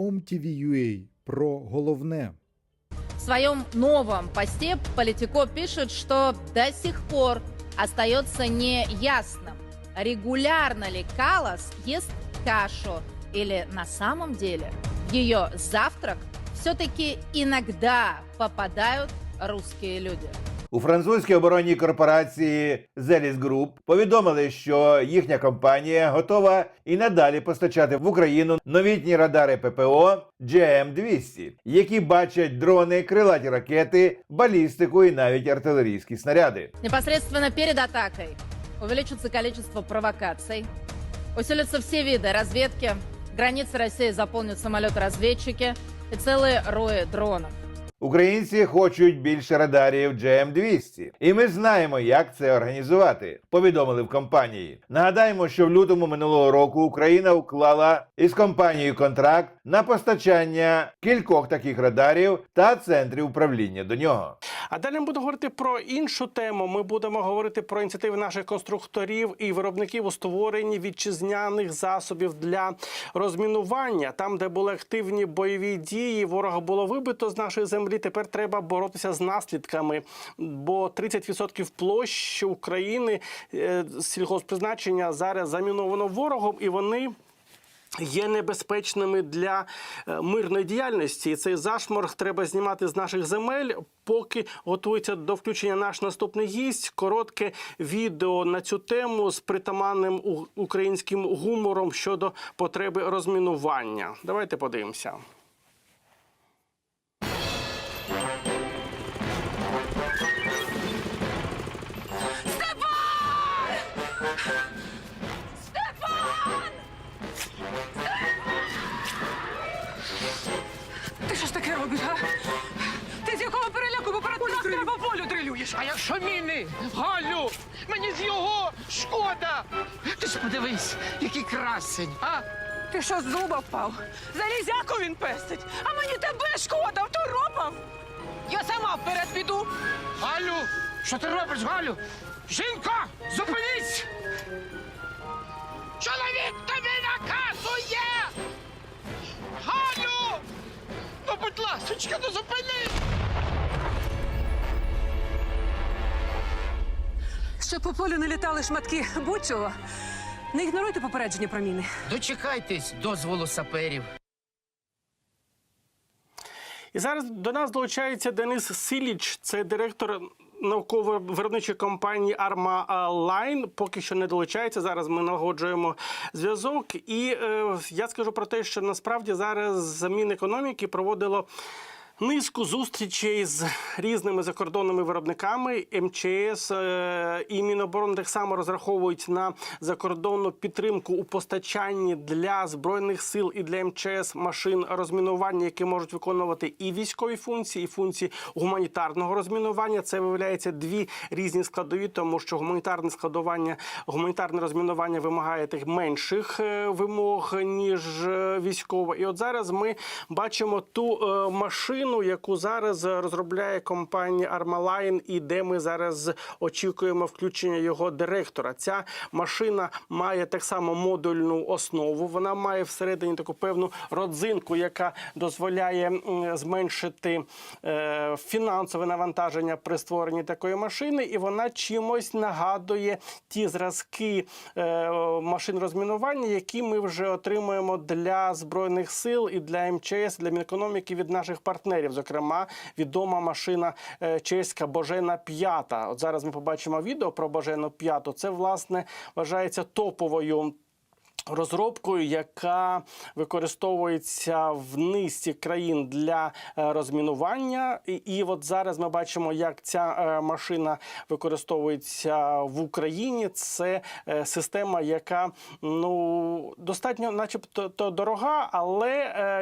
OMTV.ua про головне. В своем новом посте Политико пишет, что до сих пор остается неясным, регулярно ли Калас ест кашу или на самом деле ее завтрак все-таки иногда попадают русские люди. У французькій оборонній корпорації Zelis Group повідомили, що їхня компанія готова і надалі постачати в Україну новітні радари ППО GM-200, які бачать дрони, крилаті ракети, балістику і навіть артилерійські снаряди. Непосредственно перед атакой увеличится количество провокаций, усилятся все виды разведки, границы России заполнят самолеты-разведчики и целые рои дронов. Українці хочуть більше радарів GM-200. І ми знаємо, як це організувати. Повідомили в компанії. Нагадаємо, що в лютому минулого року Україна уклала із компанією контракт на постачання кількох таких радарів та центрів управління до нього. А далі ми будемо говорити про іншу тему. Ми будемо говорити про ініціативи наших конструкторів і виробників у створенні вітчизняних засобів для розмінування. Там, де були активні бойові дії, ворога було вибито з нашої землі. Тепер треба боротися з наслідками, бо 30% площі України е, сільгоспризначення зараз заміновано ворогом, і вони. Є небезпечними для е, мирної діяльності. І цей зашморг треба знімати з наших земель. Поки готується до включення наш наступний гість. Коротке відео на цю тему з притаманним українським гумором щодо потреби розмінування. Давайте подивимося. Ти що ж таке робиш, а? Ти з якого переляку поперед нас треба волю дрилюєш? А якщо міни? Галю, мені з його шкода. Ти ж подивись, який красень, а? Ти що з зуба впав? Залізяку він пестить, а мені тебе шкода, второпав. Я сама вперед піду. Галю, що ти робиш, Галю? Жінко, зупинись! Чоловік тобі наказує! Галю! Ну, будь ласочка, ну зупинись! Щоб по полю не літали шматки будь-чого. Не ігноруйте попередження про міни. Дочекайтесь дозволу саперів. І зараз до нас долучається Денис Силіч, це директор науково-виробничої компанії Arma Line. Поки що не долучається. Зараз ми налагоджуємо зв'язок. І е, я скажу про те, що насправді зараз Мінекономіки проводило. Низку зустрічей з різними закордонними виробниками МЧС е, і Міноборони так само розраховують на закордонну підтримку у постачанні для збройних сил і для МЧС машин розмінування, які можуть виконувати і військові функції, і функції гуманітарного розмінування. Це виявляється дві різні складові, тому що гуманітарне складування, гуманітарне розмінування вимагає тих менших е, вимог ніж е, військове. І от зараз ми бачимо ту е, машину, яку зараз розробляє компанія Armaline, і де ми зараз очікуємо включення його директора. Ця машина має так само модульну основу. Вона має всередині таку певну родзинку, яка дозволяє зменшити е, фінансове навантаження при створенні такої машини, і вона чимось нагадує ті зразки е, машин розмінування, які ми вже отримуємо для збройних сил і для МЧС, для Мінекономіки від наших партнерів. Зокрема, відома машина е, чеська Божена П'ята. От зараз ми побачимо відео про Божену П'яту. Це власне вважається топовою. Розробкою, яка використовується в низці країн для е, розмінування, і, от зараз ми бачимо, як ця е, машина використовується в Україні. Це е, система, яка ну достатньо, начебто, то дорога, але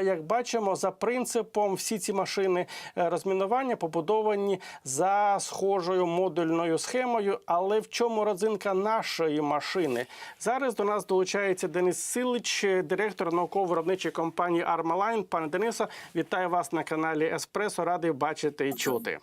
як бачимо, за принципом всі ці машини розмінування побудовані за схожою модульною схемою. Але в чому родзинка нашої машини? Зараз до нас долучається Денис Силич, директор науково-виробничої компанії Armaline. Пане Денисо, вітаю вас на каналі Еспресо. Радий бачити і чути.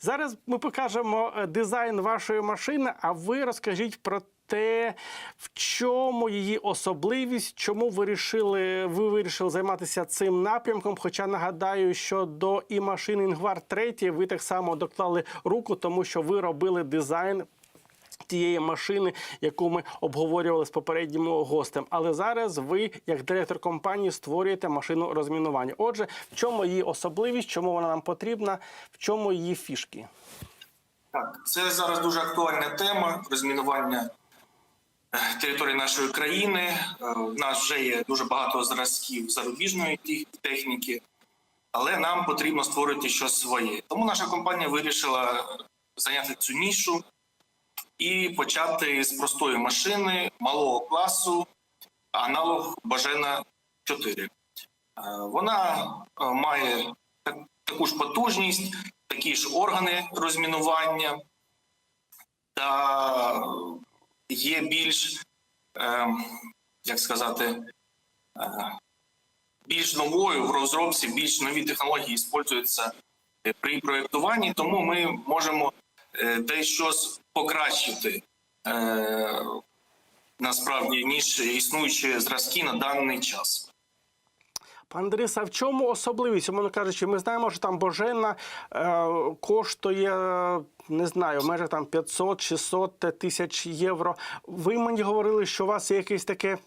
Зараз ми покажемо е, дизайн вашої машини, а ви розкажіть про те, в чому її особливість, чому ви вирішили, ви вирішили займатися цим напрямком. Хоча нагадаю, що до і машини Інгвар 3 ви так само доклали руку, тому що ви робили дизайн тієї машини, яку ми обговорювали з попереднім гостем. Але зараз ви, як директор компанії, створюєте машину розмінування. Отже, в чому її особливість, чому вона нам потрібна, в чому її фішки? Так, це зараз дуже актуальна тема розмінування е, території нашої країни. Е, У нас вже є дуже багато зразків зарубіжної техніки, але нам потрібно створити щось своє. Тому наша компанія вирішила зайняти цю нішу і почати з простої машини малого класу, аналог Бажена 4. Е, Вона е, має таку ж потужність, такі ж органи розмінування та є більш, е, як сказати, більш новою в розробці, більш нові технології використовуються при проєктуванні, тому ми можемо е, дещо с- покращити е, насправді ніж існуючі зразки на даний час. Пан Денис, а в чому особливість? Умовно кажучи, ми знаємо, що там Божена е, коштує, е, не знаю, майже там 500-600 тисяч євро. Ви мені говорили, що у вас є якесь таке.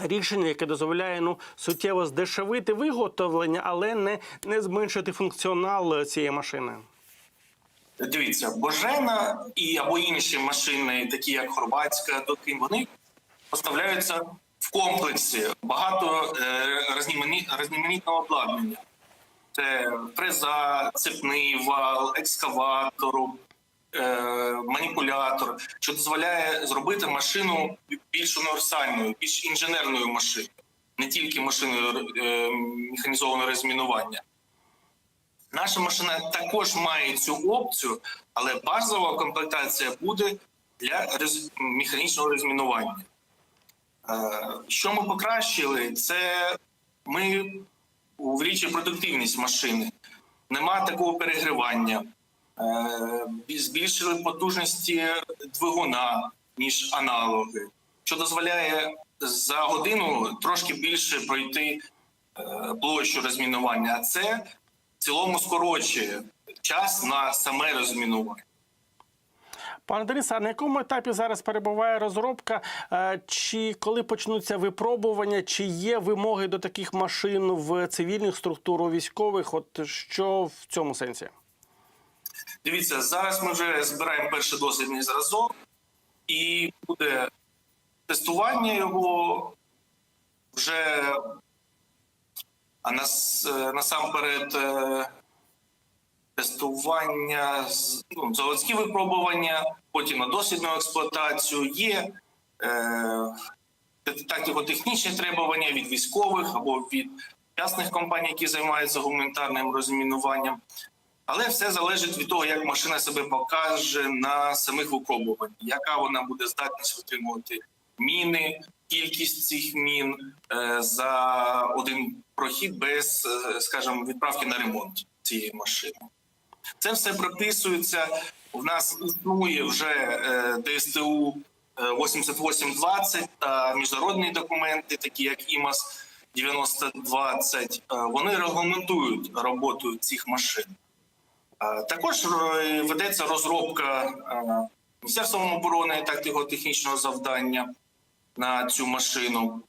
Рішення, яке дозволяє ну суттєво здешевити виготовлення, але не, не зменшити функціонал цієї машини. Дивіться, Божена і або інші машини, такі як Хорватська, Докин, вони поставляються в комплексі багато е, різномані- різноманітного обладнання. Це фреза, цепний вал, екскаватор, е, маніпулятор, що дозволяє зробити машину більш універсальною, більш інженерною машиною, не тільки машиною е, механізованого розмінування. Наша машина також має цю опцію, але базова комплектація буде для механічного розмінування. Е, Що ми покращили, це ми увеличили продуктивність машини. Нема такого перегрівання. Е, Збільшили потужності двигуна, ніж аналоги, що дозволяє за годину трошки більше пройти е, площу розмінування. А це в цілому скорочує час на саме розмінування. Пане Денисе, а на якому етапі зараз перебуває розробка? Е, Чи коли почнуться випробування, чи є вимоги до таких машин в цивільних структурах, у військових? От що в цьому сенсі? Дивіться, зараз ми вже збираємо перший дослідний зразок, і буде тестування його вже а нас, е, насамперед е, тестування, ну, заводські випробування, потім на дослідну експлуатацію. Є е, тактико-технічні требування від військових або від частних компаній, які займаються гуманітарним розмінуванням. Але все залежить від того, як машина себе покаже на самих випробуваннях, яка вона буде здатність витримувати міни, кількість цих мін е, за один прохід без, е, скажімо, відправки на ремонт цієї машини. Це все прописується. У нас існує вже е, ДСТУ е, 8820 та міжнародні документи, такі як ІМАС 9020. Е, Вони регламентують роботу цих машин. Також ведеться розробка Міністерством оборони тактико-технічного завдання на цю машину.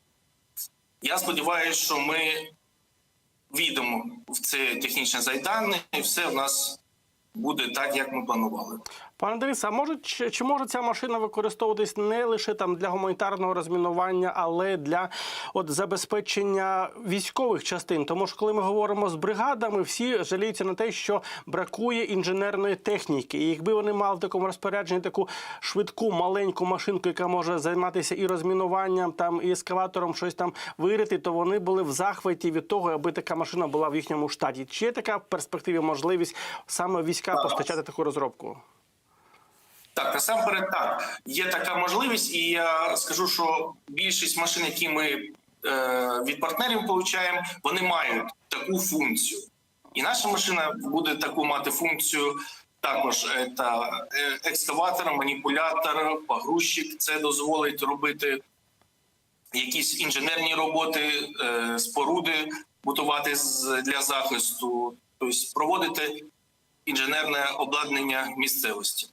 Я сподіваюся, що ми війдемо в це технічне зайдане, і все в нас буде так, як ми планували. Пане Денисе, а може чи, може ця машина використовуватись не лише там для гуманітарного розмінування, але для от забезпечення військових частин? Тому що коли ми говоримо з бригадами, всі жаліються на те, що бракує інженерної техніки. І якби вони мали в такому розпорядженні таку швидку маленьку машинку, яка може займатися і розмінуванням, там і ескаватором щось там вирити, то вони були в захваті від того, аби така машина була в їхньому штаті. Чи є така в перспективі можливість саме війська постачати таку розробку? Так, насамперед так. Є така можливість, і я скажу, що більшість машин, які ми е, від партнерів получаємо, вони мають таку функцію. І наша машина буде таку мати функцію Також це е, екскаватор, маніпулятор, погрузчик. Це дозволить робити якісь інженерні роботи, е, споруди будувати для захисту, тобто проводити інженерне обладнання місцевості.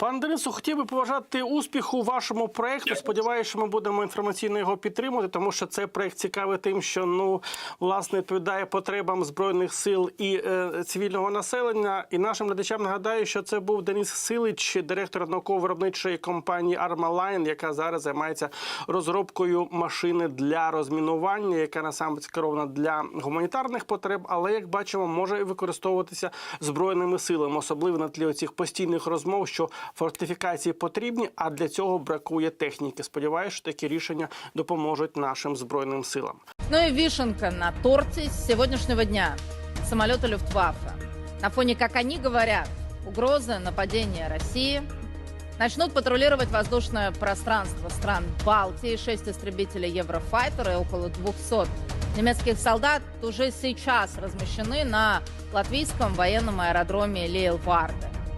Пан Денису, хотів би побажати успіху вашому проекту. Сподіваюся, що ми будемо інформаційно його підтримувати, тому що цей проект цікавий тим, що ну власне відповідає потребам збройних сил і е, цивільного населення. І нашим глядачам нагадаю, що це був Деніс Силич, директор науково-виробничої компанії Armaline, яка зараз займається розробкою машини для розмінування, яка насамперед скерована для гуманітарних потреб, але як бачимо, може і використовуватися збройними силами, особливо на тлі оцих постійних розмов, що фортифікації потрібні, а для цього бракує техніки. Сподіваюся, що такі рішення допоможуть нашим збройним силам. Ну и вишенка на торте с сегодняшнего дня. Самолеты Люфтваффе. На фоне, как они говорят, угрозы нападения России начнут патрулировать воздушное пространство стран Балтии. Шесть истребителей Еврофайтер и около 200 немецких солдат уже сейчас размещены на латвийском военном аэродроме Лейлварде.